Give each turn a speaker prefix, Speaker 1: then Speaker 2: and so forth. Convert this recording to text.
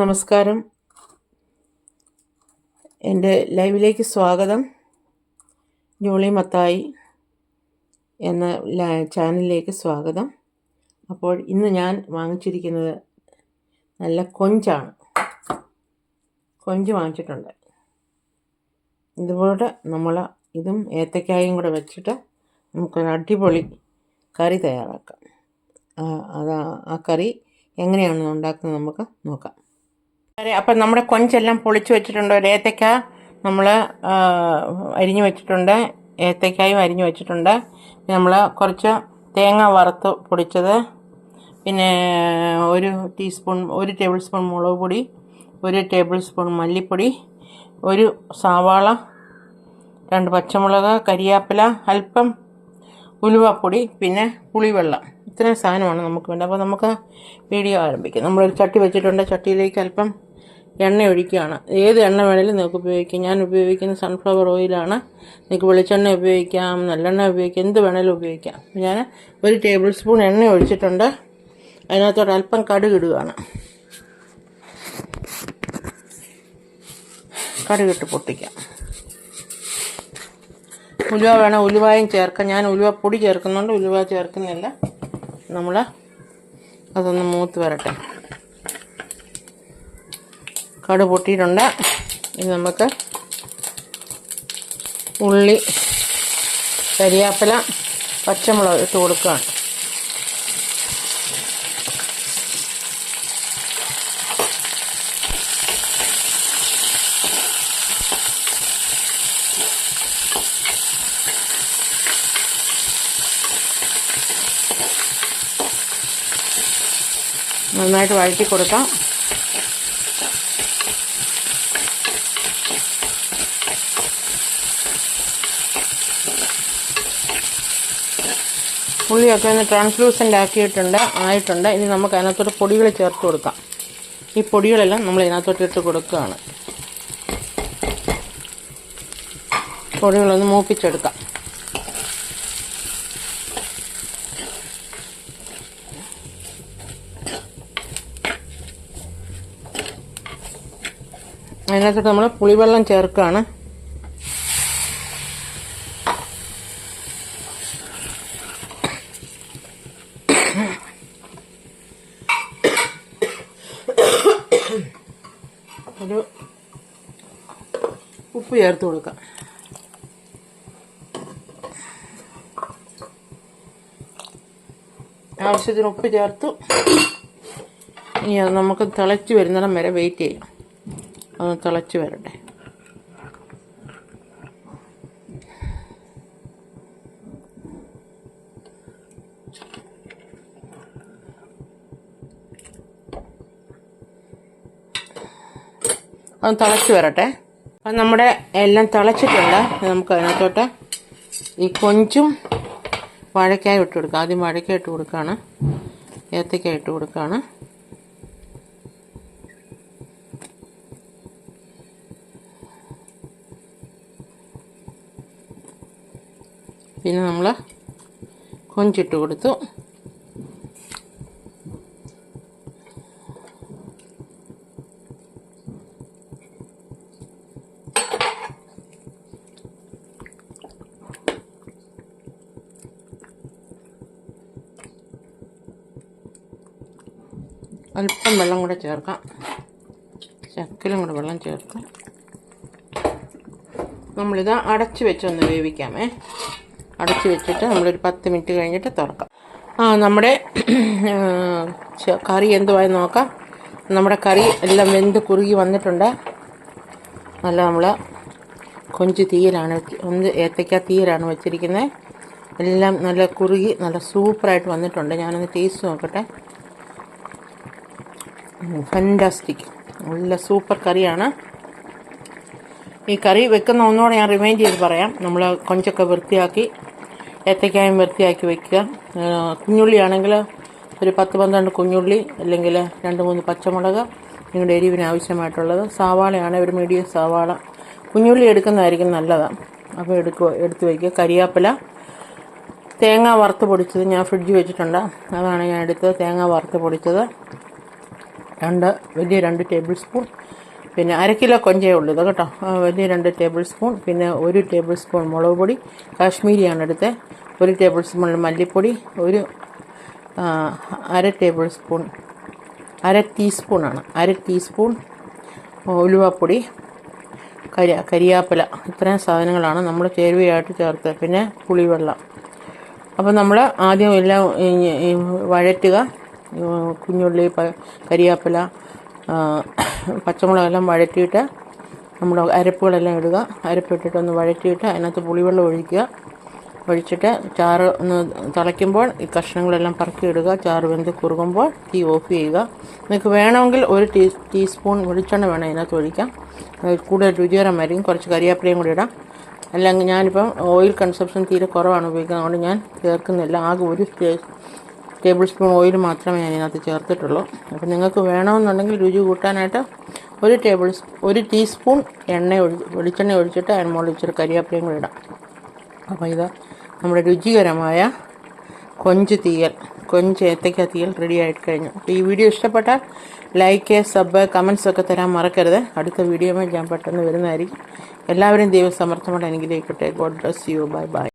Speaker 1: നമസ്കാരം. എന്റെ ലൈവിലേക്ക് സ്വാഗതം. ജോളി മത്തായി എന്ന ചാനലിലേക്ക് സ്വാഗതം. അപ്പോൾ ഇന്ന് ഞാൻ വാങ്ങിച്ചിരിക്കുന്നത് നല്ല കൊഞ്ചാണ്. കൊഞ്ച് വാങ്ങിച്ചിട്ടുണ്ട്. ഇതുപോലെ നമ്മൾ ഇതും ഏത്തക്കായും കൂടെ വെച്ചിട്ട് നമുക്കൊരു അടിപൊളി കറി തയ്യാറാക്കാം. അതാ ആ കറി എങ്ങനെയാണ് ഉണ്ടാക്കുന്നത് നമുക്ക് നോക്കാം. അതെ അപ്പം നമ്മുടെ കൊഞ്ചെല്ലാം പൊളിച്ച് വെച്ചിട്ടുണ്ട്. ഒരു ഏത്തക്ക നമ്മൾ അരിഞ്ഞു വെച്ചിട്ടുണ്ട്. ഏത്തക്കായും അരിഞ്ഞു വെച്ചിട്ടുണ്ട്. നമ്മൾ കുറച്ച് തേങ്ങ വറുത്ത് പൊടിച്ചത്. പിന്നെ ഒരു ടീസ്പൂൺ ഒരു ടേബിൾ സ്പൂൺ മുളക് പൊടി ഒരു ടേബിൾ സ്പൂൺ മല്ലിപ്പൊടി ഒരു സവാള രണ്ട് പച്ചമുളക് കരിയാപ്പില അല്പം ഉലുവപ്പൊടി പിന്നെ പുളിവെള്ളം. ഇത്രയും സാധനമാണ് നമുക്ക് വേണ്ടത്. അപ്പോൾ നമുക്ക് വീഡിയോ ആരംഭിക്കാം. നമ്മളൊരു ചട്ടി വെച്ചിട്ടുണ്ട്. ചട്ടിയിലേക്ക് അല്പം എണ്ണ ഒഴിക്കുകയാണ്. ഏത് എണ്ണ വേണേലും നിങ്ങൾക്ക് ഉപയോഗിക്കാം. ഞാൻ ഉപയോഗിക്കുന്ന സൺഫ്ലവർ ഓയിലാണ് നിങ്ങൾക്ക് വെളിച്ചെണ്ണ ഉപയോഗിക്കാം നല്ലെണ്ണ ഉപയോഗിക്കാം എന്ത് വേണേലും ഉപയോഗിക്കാം. ഞാൻ ഒരു ടേബിൾ സ്പൂൺ എണ്ണ ഒഴിച്ചിട്ടുണ്ട്. അതിനകത്തോട്ട് അല്പം കടുക് ഇടുകയാണ്. കടുകിട്ട് പൊട്ടിക്കാം. ഉലുവ വേണം. ഉലുവായും ചേർക്കാം. ഞാൻ ഉലുവ പൊടി ചേർക്കുന്നുണ്ട്. ഉലുവ ചേർക്കുന്നില്ല. നമ്മൾ അതൊന്ന് മൂത്ത് വരട്ടെ. കടു പൊട്ടിയിട്ടുണ്ട്. ഇത് നമുക്ക് ഉള്ളി കരിയാപ്പില പച്ചമുളക് ഇട്ട് കൊടുക്കുകയാണ്. നന്നായിട്ട് വഴറ്റി കൊടുക്കാം. ഉള്ളിയൊക്കെ ഒന്ന് ട്രാൻസ്ലൂസന്റ് ആക്കിയിട്ടുണ്ട് ആയിട്ടുണ്ട്. ഇനി നമുക്ക് അതിനകത്തോട്ട് പൊടികൾ ചേർത്ത് കൊടുക്കാം. ഈ പൊടികളെല്ലാം നമ്മൾ ഇതിനകത്തോട്ട് ഇട്ട് കൊടുക്കുകയാണ്. പൊടികളൊന്ന് മൂപ്പിച്ചെടുക്കാം. അതിനകത്തോട്ട് നമ്മൾ പുളിവെള്ളം ചേർക്കുകയാണ് ഒരു ഉപ്പ് ചേർത്ത് കൊടുക്കാം. ആവശ്യത്തിന് ഉപ്പ് ചേർത്തു. ഇനി അത് നമുക്ക് തിളച്ച് വരുന്നിടം വരെ വെയിറ്റ് ചെയ്യാം. അത് തിളച്ച് വരട്ടെ. അത് തിളച്ച് വരട്ടെ. അപ്പം നമ്മുടെ എല്ലാം തിളച്ചിട്ടുണ്ട്. നമുക്ക് അതിനകത്തോട്ട് ഈ കൊഞ്ചും വാഴക്കായ ഇട്ട് കൊടുക്കാം. ആദ്യം വാഴക്കായ ഇട്ട് കൊടുക്കുകയാണ്. ഏത്തക്കായിട്ട് കൊടുക്കുകയാണ്. പിന്നെ നമ്മൾ കൊഞ്ചിട്ട് കൊടുത്തു. അല്പം വെള്ളം കൂടെ ചേർക്കാം. ശക്കലും കൂടെ വെള്ളം ചേർക്കാം. നമ്മളിത് അടച്ച് വെച്ചൊന്ന് വേവിക്കാമേ. അടച്ച് വെച്ചിട്ട് നമ്മളൊരു പത്ത് മിനിറ്റ് കഴിഞ്ഞിട്ട് തുറക്കാം. ആ നമ്മുടെ കറി എന്തുവായി നോക്കാം. നമ്മുടെ കറി എല്ലാം വെന്ത് കുറുകി വന്നിട്ടുണ്ട്. നല്ല നമ്മൾ കൊഞ്ച് തീയിലാണ് ഒന്ന് ഏത്തയ്ക്ക തീയിലാണ് വെച്ചിരിക്കുന്നത് എല്ലാം നല്ല കുറുകി നല്ല സൂപ്പറായിട്ട് വന്നിട്ടുണ്ട്. ഞാനൊന്ന് ടേസ്റ്റ് നോക്കട്ടെ. ഫന്റാസ്റ്റിക് നല്ല സൂപ്പർ കറിയാണ്. ഈ കറി വെക്കുന്ന ഒന്നുകൂടെ ഞാൻ റിമൈൻഡ് ചെയ്ത് പറയാം. നമ്മൾ കൊഞ്ചൊക്കെ വൃത്തിയാക്കി ഏത്തക്കായും വൃത്തിയാക്കി വെക്കുക. കുഞ്ഞുള്ളിയാണെങ്കിൽ ഒരു പത്ത് പന്ത്രണ്ട് കുഞ്ഞുള്ളി അല്ലെങ്കിൽ രണ്ട് മൂന്ന് പച്ചമുളക് നിങ്ങളുടെ എരിവിന് ആവശ്യമായിട്ടുള്ളത്. സവാളയാണ് ഒരു മീഡിയം സവാള. കുഞ്ഞുള്ളി എടുക്കുന്നതായിരിക്കും നല്ലതാണ് അപ്പോൾ എടുക്കുക എടുത്ത് വയ്ക്കുക. കരിയാപ്പില. തേങ്ങ വറുത്ത് പൊടിച്ചത് ഞാൻ ഫ്രിഡ്ജ് വെച്ചിട്ടുണ്ട്. അതാണ് ഞാൻ എടുത്തത്. തേങ്ങ വറുത്ത് പൊടിച്ചത്. രണ്ട് വലിയ രണ്ട് ടേബിൾ സ്പൂൺ പിന്നെ അര കിലോ കൊഞ്ചേ ഉള്ളൂ. ഇത് കേട്ടോ. വലിയ രണ്ട് ടേബിൾ സ്പൂൺ പിന്നെ ഒരു ടേബിൾ സ്പൂൺ മുളക് പൊടി കാശ്മീരിയാണ് എടുത്തത് ഒരു ടേബിൾ സ്പൂൺ മല്ലിപ്പൊടി ഒരു അര ടേബിൾ സ്പൂൺ അര ടീസ്പൂണാണ് അര ടീസ്പൂൺ ഉലുവപ്പൊടി കരി കരിയാപ്പില. ഇത്രയും സാധനങ്ങളാണ് നമ്മൾ ചേരുവയായിട്ട് ചേർത്ത്. പിന്നെ പുളിവെള്ളം. അപ്പോൾ നമ്മൾ ആദ്യം എല്ലാം വഴറ്റുക. കുഞ്ഞുള്ളി കരിയാപ്പില പച്ചമുളകെല്ലാം വഴറ്റിയിട്ട് നമ്മൾ അരപ്പുകളെല്ലാം ഇടുക. അരപ്പിട്ടിട്ട് ഒന്ന് വഴറ്റിയിട്ട് അതിനകത്ത് പുളിവെള്ളം ഒഴിക്കുക. ഒഴിച്ചിട്ട് ചാറ് ഒന്ന് തിളയ്ക്കുമ്പോൾ ഈ കഷ്ണങ്ങളെല്ലാം പറക്കിയിടുക. ചാറ് വെന്ത് കുറുകുമ്പോൾ തീ ഓഫ് ചെയ്യുക. നിങ്ങൾക്ക് വേണമെങ്കിൽ ഒരു ടീ ടീസ്പൂൺ വെളിച്ചെണ്ണ വേണം അതിനകത്ത് ഒഴിക്കാം കൂടുതൽ രുചികരമായിരിക്കും കുറച്ച് കരിയാപ്പിലയും കൂടി ഇടാം. അല്ലെങ്കിൽ ഞാനിപ്പം ഓയിൽ കൺസപ്ഷൻ തീരെ കുറവാണ് ഉപയോഗിക്കുന്നത്. അതുകൊണ്ട് ഞാൻ ചേർക്കുന്നില്ല. ആകെ ഒരു ടേബിൾ സ്പൂൺ ഓയിൽ മാത്രമേ ഞാൻ ഇതിനകത്ത് ചേർത്തിട്ടുള്ളൂ. അപ്പോൾ നിങ്ങൾക്ക് വേണമെന്നുണ്ടെങ്കിൽ രുചി കൂട്ടാനായിട്ട് ഒരു ടേബിൾ ഒരു ടീസ്പൂൺ എണ്ണ ഒഴി വെളിച്ചെണ്ണ ഒഴിച്ചിട്ട് അതിന് മുകളിൽ ഇച്ചിരി കരിയാപ്പിലയും കൂടി ഇടാം. അപ്പോൾ ഇത് നമ്മുടെ രുചികരമായ കൊഞ്ച് തീയൽ കൊഞ്ച് ഏത്തക്ക തീയൽ റെഡി ആയിട്ട് കഴിഞ്ഞു. അപ്പോൾ ഈ വീഡിയോ ഇഷ്ടപ്പെട്ടാൽ ലൈക്ക് സബ് കമൻസ് ഒക്കെ തരാൻ മറക്കരുത്. അടുത്ത വീഡിയോയിൽ ഞാൻ പെട്ടെന്ന് വരുന്നതായിരിക്കും. എല്ലാവരും ദൈവസമർത്ഥമായി അനുഗ്രഹിക്കട്ടെ. God bless you bye bye